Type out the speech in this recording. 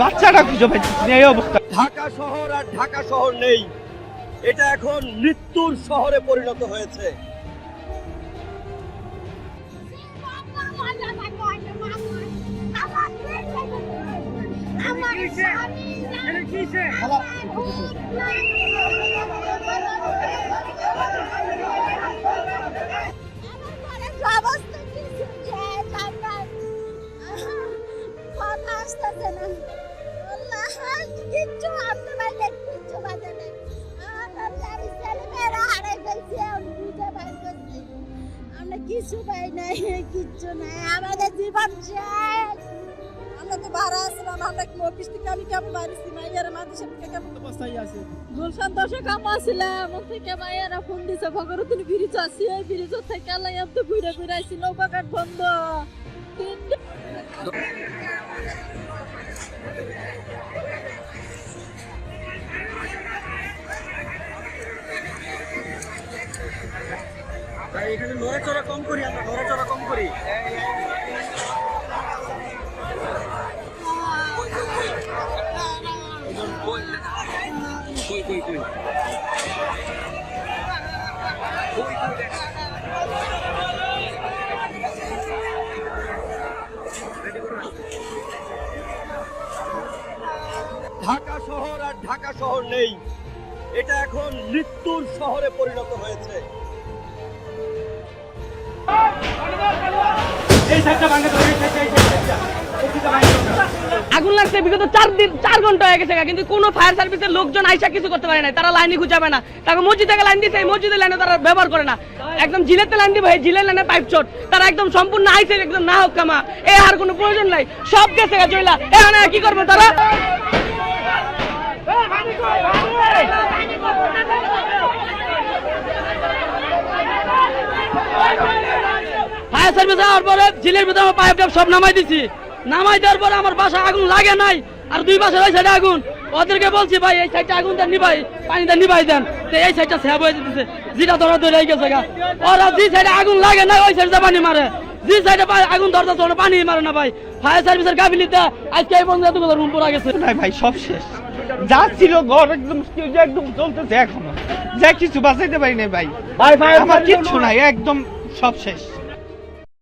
বাচ্চাটা খুঁজে পাইছি না। এই অবস্থা। ঢাকা শহর আর ঢাকা শহর নেই। এটা এখন মৃত্যুর শহরে পরিণত হয়েছে। কিচ্ছু আনতে পারলে কিচ্ছু বাজে না। আমার আমি ছেলে মেয়েরা হারাই ফেলছি আমি করছি আমরা কিছু পাই নাই কিচ্ছু নাই আমাদের জীবন শেষ। আমরা তো ভাড়া আসলাম আমরা কি অফিস থেকে আমি কেমন বাড়িছি? মাইয়ার মাদ্রাসা থেকে কেমন অবস্থায় আছে? গুলশান দশে কাম আসছিলাম ওর থেকে মাইয়ারা ফোন দিছে তুমি ব্রিজ আসি ওই ব্রিজ থেকে আল্লাহ এত ঘুরে ঘুরে আসছি নৌকাঘাট বন্ধ। তিন এখানে নড়াচড়া কম করি, আমরা নড়াচড়া কম করি। ঢাকা শহর আর ঢাকা শহর নেই। এটা এখন মৃত্যুর শহরে পরিণত হয়েছে। আগুন লাগছে, বিগত চার দিন চার ঘণ্টা হয়ে গেছে কিন্তু কোনো ফায়ার সার্ভিসের লোকজন আইসা কিছু করতে পারে না তারা লাইনই খুঁজাবে না। তাকে মসজিদ থেকে লাইন এই মসজিদের লাইনে তারা ব্যবহার করে না। একদম জিলেতে লাইন দিবে জিলের লাইনে পাইপ চট তারা একদম সম্পূর্ণ আইসে একদম না হোক কামা। এ আর কোনো প্রয়োজন নাই। সব গেছে চইলা এখানে কি করবে তারা? ফায়ার সার্ভিস যাওয়ার পরে জিলের ভিতরে আমার পাইপ টাইপ সব নামাই দিছি। নামাই দেওয়ার পরে আমার বাসা আগুন লাগে নাই আর দুই পাশে ওই সাইডে আগুন। ওদেরকে বলছি ভাই এই সাইডটা আগুনটা নিভাই পানিটা নিভাই দেন তো এই সাইডটা সেভ হয়ে যেতেছে যেটা ধরা ধরে গেছে গা। ওরা যে সাইডে আগুন লাগে না ওই সাইডে পানি মারে। যে সাইডে আগুন ধরতে ওরা পানি মারে না ভাই। ফায়ার সার্ভিসের গাফিলিতে আজকে এই বন্ধু এতগুলো রুম পড়া গেছে। নাই ভাই সব শেষ। যা ছিল ঘর একদম একদম চলতেছে এখনও। যা কিছু বাঁচাইতে পারি নাই ভাই। ভাই ভাই আমার কিচ্ছু নাই একদম সব শেষ।